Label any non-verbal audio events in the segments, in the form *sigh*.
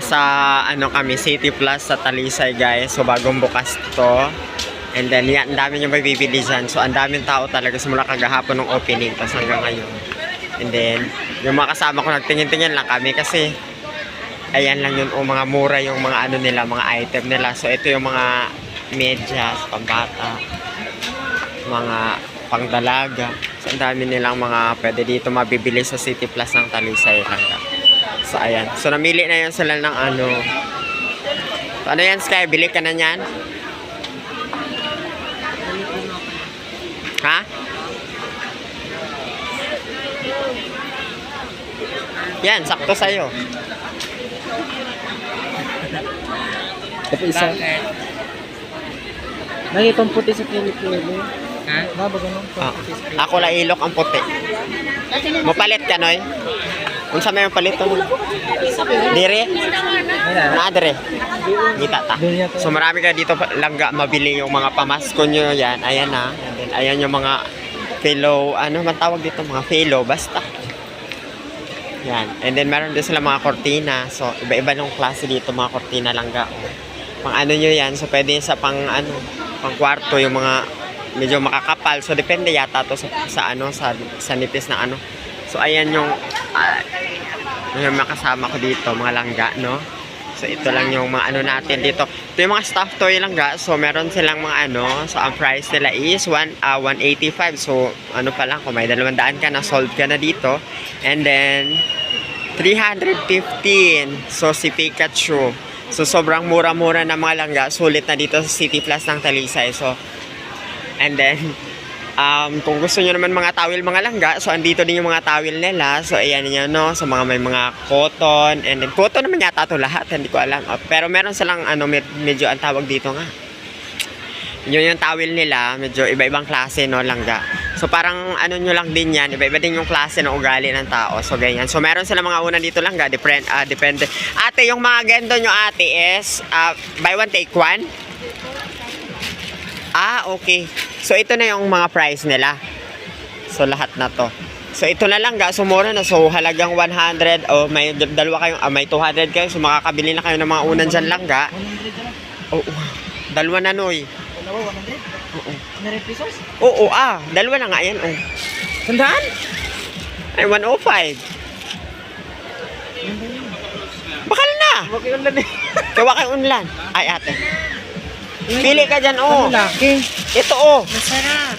Nasa ano kami, City Plus sa Talisay guys. So bagong bukas to. And then yan, ang dami nyo mabibili dyan. So ang daming tao talaga simula kagahapon ng opening tapos hanggang ngayon. And then, yung mga kasama ko nagtingin-tingin lang kami kasi ayan lang yun, o mga mura yung mga ano nila, mga item nila. So ito yung mga medyas, pambata, mga pangdalaga. So ang dami nilang mga pwede dito mabibili sa City Plus ng Talisay lang. So ayan. So namili na yun sila ng ano. So, ano yan Sky? Bili ka na yan? Ha? Yan, sakto sa'yo. Ito isa. Nakita ang puti sa kilikili. Ha? Nga ba ganun? Ah, ako la ilok ang puti. Mapalit ka, Noy? Kung sa may palit to. Dire? Na dire. Kita ta. So marami ka dito langga mabili yung mga pamasko nyo yan. Ayan na. And then, ayan yung mga fellow, ano man tawag dito? Mga fellow, basta. Yan. And then meron din sila mga kortina. So iba-iba ng klase dito mga kortina langga. Pang ano nyo yan. So pwede sa pang ano, pang kwarto yung mga medyo makakapal. So depende yata to sa, sa ano sa, sa nipis na ano. So ayan yung ah, yung mga kasama ko dito, mga langga, no? So ito lang yung mga ano natin dito. Ito yung mga stuffed toy langga. So meron silang mga ano, so ang price nila is 1 ah, 185. So ano pa lang kung may 200 ka na sold ka na dito. And then 315. So si Pikachu. So sobrang mura-mura na mga langga. Sulit na dito sa City Plus ng Talisay. So and then um, kung gusto nyo naman mga tawil mga langga, so andito din yung mga tawil nila. So ayan nyo no, so mga may mga cotton and then cotton naman yata to lahat, hindi ko alam. Ah, pero meron silang ano med- medyo ang tawag dito nga. Yun yung tawil nila, medyo iba-ibang klase no langga. So parang ano nyo lang din yan, iba-iba din yung klase ng ugali ng tao. So ganyan. So meron sila mga una dito langga, depend, ah, depende. Ate, yung mga gendo nyo ate is ah, buy one take one? Ah, okay. So ito na yung mga price nila. So lahat na to. So ito na lang ga, sumura na. So halagang 100 o may d- dalawa kayong ah, may 200 kayo. So makakabili na kayo ng mga unan dyan lang ga. 100 na. Oo. dalawa na noy. Dalawa, 100? Oo. 100 pesos? Oo, ah, dalawa na nga yan. Oh. Sandaan? Ay 105. Bakal na. Huwag yung lani. Kawa kay unlan. Ay ate. Pili ka dyan, oh. Ang laki. Ito, oh. Masarap.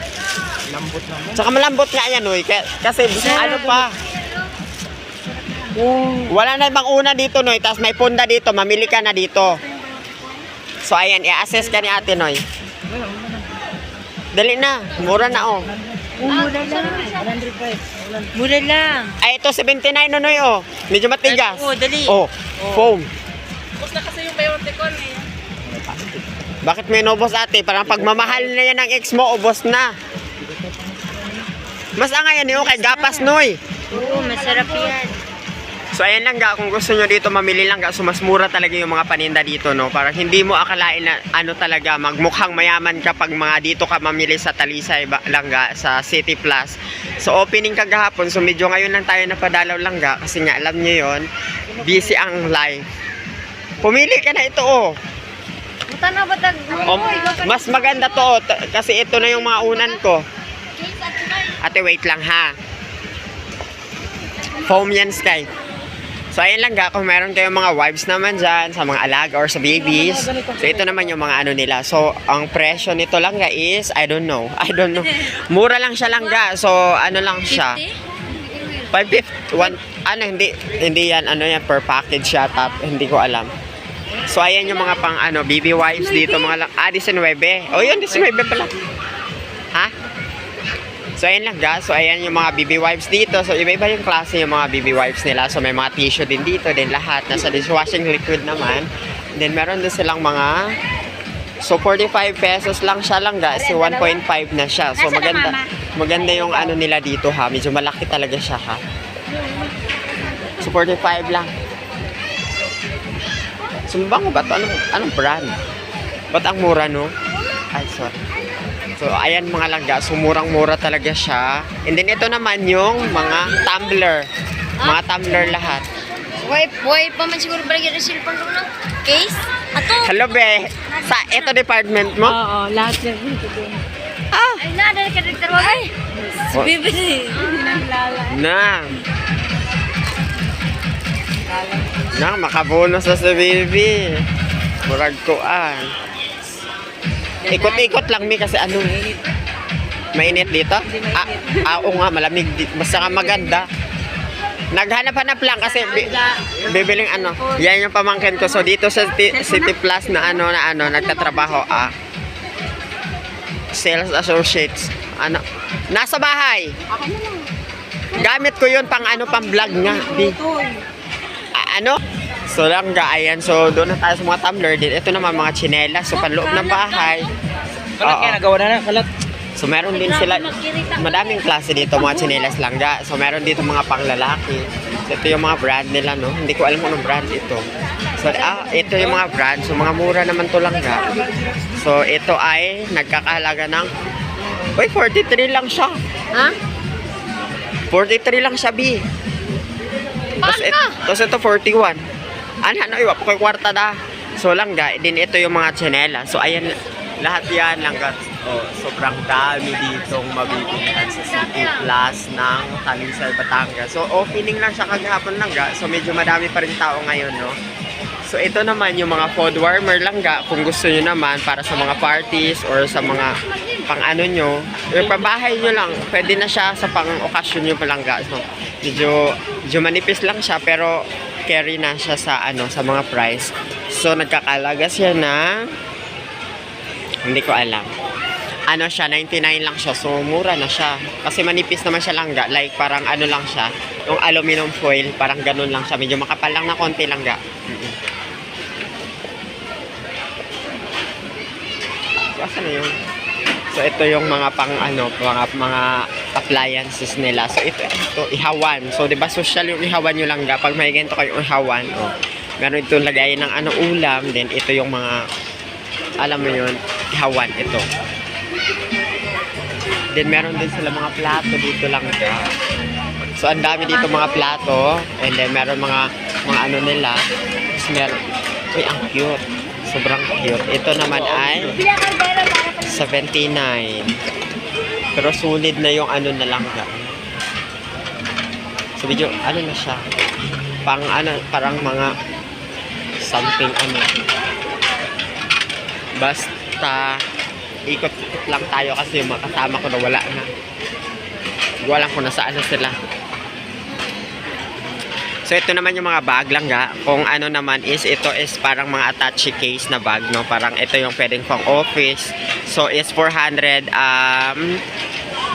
Lambot naman. Saka malambot nga yan, oy. Kaya- Kasi ano pa, Yung... wala na ibang una dito, noy. Tapos may punda dito, mamili ka na dito. So, ayan, i-assess ka ni ate, noy. Dali na, mura na, oh. mura lang. 105. Mura lang. Ay, ito, 79, no, noy, oh. Medyo matigas. Oo, dali. Oh, foam. Tapos na kasi yung bayon tekon eh. Bakit may inubos, ate? Parang pagmamahal na yan ng ex mo, ubos na. Mas ang yan, yung kay Gapas, noy. Oo, masarap yan. So ayan lang ga, kung gusto nyo dito mamili lang ga, so mas mura talaga yung mga paninda dito no. Para hindi mo akalain na ano talaga, magmukhang mayaman kapag mga dito ka mamili sa Talisay lang ga, sa City Plus. So opening kagahapon, so medyo ngayon lang tayo napadalaw lang ga, kasi nga alam nyo yon busy ang live. Pumili ka na ito oh. Buta na ba tag... Mas maganda to oh, t- kasi ito na yung mga unan ko. Ate wait lang ha. Foam yan Sky. So ayan lang ga, kung meron kayong mga wives naman dyan, sa mga alaga or sa babies. So ito naman yung mga ano nila. So ang presyo nito lang ga is, I don't know. *laughs* I don't know. Mura lang siya lang ga. So ano lang siya. 550, one, ano hindi, hindi yan, ano yan, per package siya, tap, hindi ko alam. So ayan yung mga pang ano, baby wipes dito, mga lang, ah, 19. Oh yun, 19 pala. Ha? So ayan lang guys, so ayan yung mga BB wipes dito. So iba-iba yung klase yung mga BB wipes nila. So may mga tissue din dito, din lahat. Nasa dishwashing liquid naman. Then meron din silang mga So 45 pesos lang siya lang guys, so 1.5 na siya. So maganda maganda yung ano nila dito ha. Medyo malaki talaga siya ha. So 45 lang. Sumbango ba to? Anong, anong brand? Ba't ang mura no? Ay sorry. So, ayan mga langga. So, murang-mura talaga siya. And then, ito naman yung mga tumbler. Mga tumbler lahat. Why, why pa man siguro balagyan ng cellphone ko na? Case? Ato? Hello, be. Sa ito department mo? Oo, lahat yan dito din. Ah! Ay, na, dahil ka wag. Ay, Oh, Bibi, nalala. na. Na, makabonus na sa baby. Murag ko ah. Ikot-ikot lang mi kasi ano. Mainit dito? Ah, ah, oo nga, malamig. di- Basta nga maganda. Naghanap-hanap lang kasi bi- bibiling ano. Yan yung pamangkin ko. So dito sa City Plus na ano na ano nagtatrabaho ah. Sales associates. Ano? Nasa bahay. Gamit ko yun pang ano pang vlog nga. Di. Ano? So lang ga, ayan. So doon na tayo sa mga tumbler din. Ito naman mga tsinelas. So panloob ng bahay. Kalat Oo. kaya nagawa na na, kalat. So meron din sila, madaming klase dito, mga tsinelas lang ga. So meron dito mga panglalaki. So ito yung mga brand nila, no? Hindi ko alam kung anong brand ito. So ah, ito yung mga brand. So mga mura naman to lang ga. So ito ay nagkakahalaga ng, Uy, 43 lang siya. ha? 43 lang siya, B. Tapos, it, tapos ito 41. Ano, ano, iwa po kay kwarta na. So lang ga, din ito yung mga tsinela. So ayan, lahat yan lang ga. Oh, sobrang dami ditong mabibilihan sa City Plus ng Talisay, Batangas. So opening lang siya kagahapon lang ga. So medyo madami pa rin tao ngayon, no? So ito naman yung mga food warmer lang ga kung gusto nyo naman para sa mga parties or sa mga pang ano nyo. Yung pabahay nyo lang, pwede na siya sa pang okasyon nyo pa lang ga. So medyo, medyo manipis lang siya pero carry na siya sa ano sa mga price. So nagkakalaga siya na hindi ko alam. Ano siya, 99 lang siya. So, mura na siya. Kasi manipis naman siya langga. Like, parang ano lang siya. Yung aluminum foil, parang ganun lang siya. Medyo makapal lang na konti langga. Mm-mm. So, asan na yun? So, ito yung mga pang ano, mga, mga appliances nila. So, ito, ito, ihawan. So, di ba social yung ihawan nyo langga? Pag may ganito kayong ihawan, oh, meron itong lagayin ng ano, ulam. Then, ito yung mga, alam mo yun, ihawan, ito. Then meron din sila mga plato dito lang siya. So ang dami dito mga plato and then meron mga mga ano nila. Tapos meron Uy, ang cute. Sobrang cute. Ito naman ay 79. Pero sulit na yung ano na lang ga. So medyo ano na siya. Pang ano, parang mga something ano. Basta ikot-ikot lang tayo kasi yung ko na wala na. Hindi ko kung nasaan na sila. So ito naman yung mga bag lang ga. Kung ano naman is ito is parang mga attache case na bag no. Parang ito yung pwedeng pang office. So is 400 um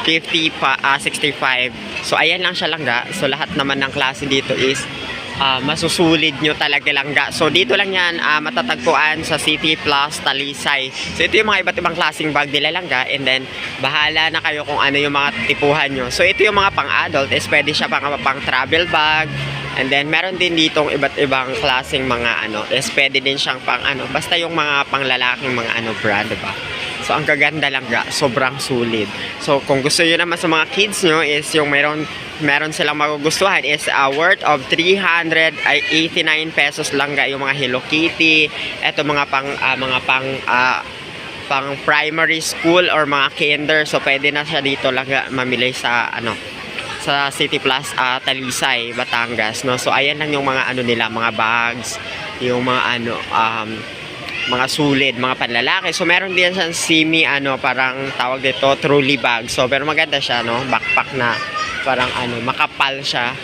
50 pa ah, 65. So ayan lang siya lang ga. So lahat naman ng klase dito is ah, masusulid nyo talaga lang ga. So dito lang yan ah, matatagpuan sa City Plus Talisay. So ito yung mga iba't ibang klaseng bag nila lang ga. And then bahala na kayo kung ano yung mga tipuhan nyo. So ito yung mga pang adult is pwede siya pang, pang travel bag. And then meron din ditong iba't ibang klaseng mga ano, is pwede din siyang pang ano, basta yung mga panglalaking mga ano brand, diba? So ang gaganda lang ga, sobrang sulit. So kung gusto niyo naman sa mga kids nyo is yung meron meron silang magugustuhan is a worth of 389 pesos lang ga yung mga Hello Kitty. Ito mga pang ah, mga pang ah, pang primary school or mga kinder. So pwede na siya dito lang ga mamili sa ano sa City Plus ah, Talisay, Batangas, no. So ayan lang yung mga ano nila, mga bags, yung mga ano um mga sulid, mga panlalaki. So meron din siyang semi ano, parang tawag dito trolley bag. So pero maganda siya, no. Backpack na parang ano, makapal siya.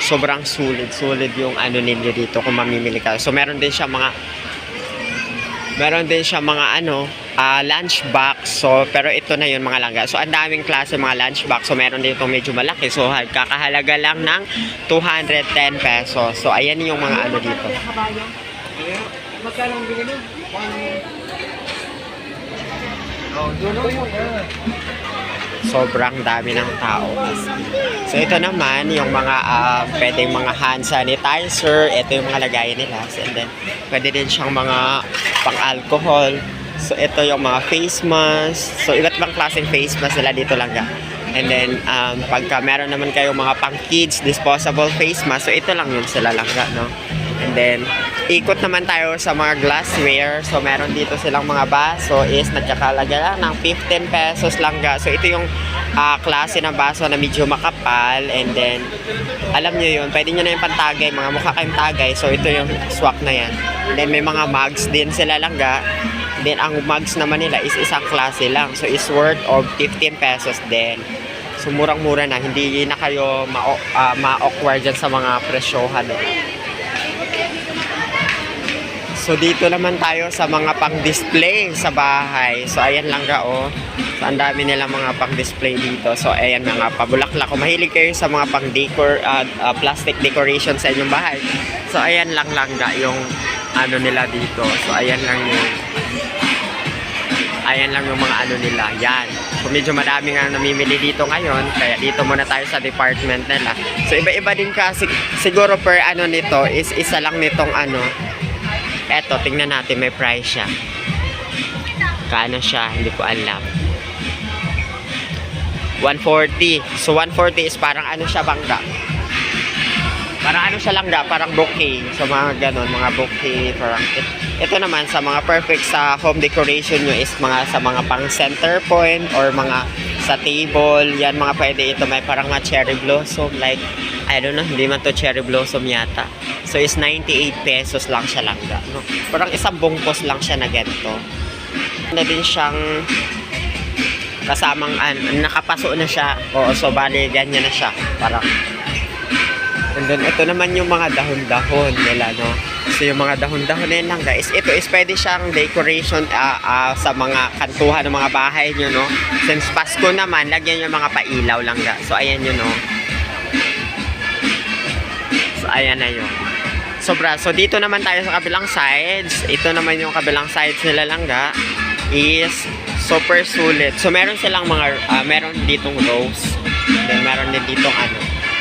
Sobrang sulit, sulit yung ano ninyo dito kung mamimili ka. So meron din siya mga meron din siya mga ano, ah, lunch box. So, pero ito na yun mga langga. So, ang daming klase mga lunch box. So, meron din itong medyo malaki. So, ha- kakahalaga lang ng 210 pesos. So, ayan yung mga ano dito. Magkano ang binili? Oh, doon ako yun. ah. Sobrang dami ng tao. So, ito naman yung mga ah, pwedeng mga hand sanitizer. Ito yung mga lagayan nila. And then, pwede din siyang mga pang-alcohol. So, ito yung mga face mask. So, iba't ibang klaseng face mask nila dito lang ga. And then, um, pagka meron naman kayong mga pang kids, disposable face mask, so ito lang yun sila langga, no? And then, ikot naman tayo sa mga glassware. So, meron dito silang mga baso is nagkakalaga lang ng 15 pesos langga. So, ito yung ah, klase ng baso na medyo makapal. And then, alam nyo yun, pwede nyo na yung pantagay, mga mukha kayong tagay. So, ito yung swak na yan. And then, may mga mugs din sila langga. Then, ang mugs naman nila is isang klase lang. So, is worth of 15 pesos din. So, murang-mura na. Hindi na kayo ma- ah, ma-awkward dyan sa mga presyohan. Eh. So, dito naman tayo sa mga pang-display sa bahay. So, ayan lang ga, oh. So, ang dami nila mga pang-display dito. So, ayan mga pabulaklak. Kung mahilig kayo sa mga pang-decor, ah, ah, plastic decoration sa inyong bahay. So, ayan lang lang ga yung ano nila dito. So, ayan lang yung ayan lang yung mga ano nila. Yan. So, medyo madami nga namimili dito ngayon. Kaya dito muna tayo sa department nila. So, iba-iba din kasi siguro per ano nito is isa lang nitong ano. Eto, tingnan natin may price siya. Kaano siya? Hindi ko alam. 140. So, 140 is parang ano siya bangga. Parang ano siya langga, parang bouquet. So, mga ganon, mga bouquet. Parang, it- ito naman, sa mga perfect sa home decoration nyo is mga sa mga pang center point or mga sa table. Yan, mga pwede ito. May parang mga cherry blossom. Like, I don't know, hindi man to cherry blossom yata. So, is 98 pesos lang siya langga. No? Parang isang bungkos lang siya na ganito. Na din siyang kasamang an nakapaso na siya. Oo, so bali ganyan na siya. Parang And then ito naman yung mga dahon-dahon nila, no? So yung mga dahon-dahon na yun lang guys, ito is pwede siyang decoration ah, ah, sa mga kantuhan ng mga bahay nyo, no? Since Pasko naman, lagyan yung mga pailaw lang ga. So ayan yun, no? Ayan na yun. Sobra. So dito naman tayo sa kabilang sides. Ito naman yung kabilang sides nila lang ga is super sulit. So meron silang mga ah, meron ditong rose. Then meron din ditong ano.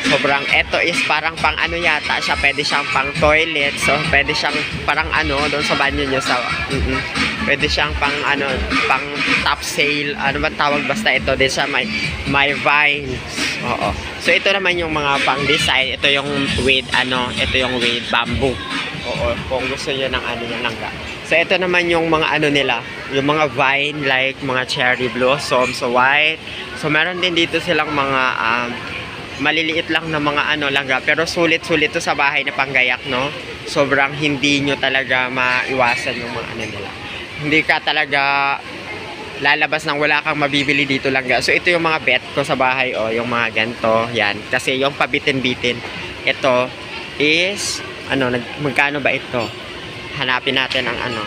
Sobrang eto is parang pang ano yata siya, pwede siyang pang toilet. So pwede siyang parang ano doon sa banyo niyo sa mm Pwede siyang pang ano, pang top sale. Ano ba tawag basta ito din siya may may vines. Oo. So ito naman yung mga pang design. Ito yung with ano, ito yung with bamboo. Oo, kung gusto niyo ng ano yung langga. So ito naman yung mga ano nila, yung mga vine like mga cherry blossom, so white. So meron din dito silang mga um, maliliit lang na mga ano langga, pero sulit-sulit to sa bahay na panggayak, no? Sobrang hindi nyo talaga maiwasan yung mga ano nila. Hindi ka talaga lalabas nang wala kang mabibili dito langga. So ito yung mga bet ko sa bahay, oh, yung mga ganto, yan. Kasi yung pabitin-bitin, ito is ano, nag, magkano ba ito? Hanapin natin ang ano.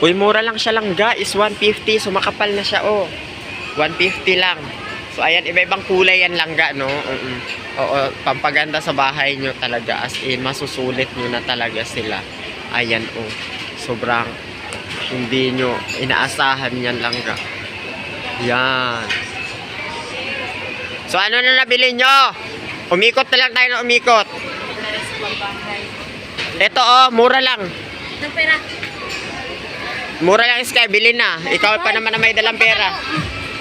Uy, mura lang siya lang ga, is 150, so makapal na siya, oh. 150 lang. So, ayan, iba-ibang kulay yan lang ga, no? Mm-mm. Oo, pampaganda sa bahay nyo talaga, as in, masusulit nyo na talaga sila. Ayan, oh. Sobrang, hindi nyo inaasahan yan lang ga. Yan. So, ano na nabili nyo? Umikot na lang tayo na umikot. Ito, oh, mura lang. Ng pera. Mura lang Sky, bilhin na. Ikaw pa naman na may dalang pera.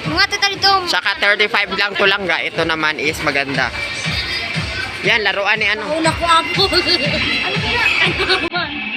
Mga tita dito. Tsaka 35 lang to lang ga. Ito naman is maganda. Yan, laruan ni ano. Una ko ako. *laughs* ano kaya? Ano naman?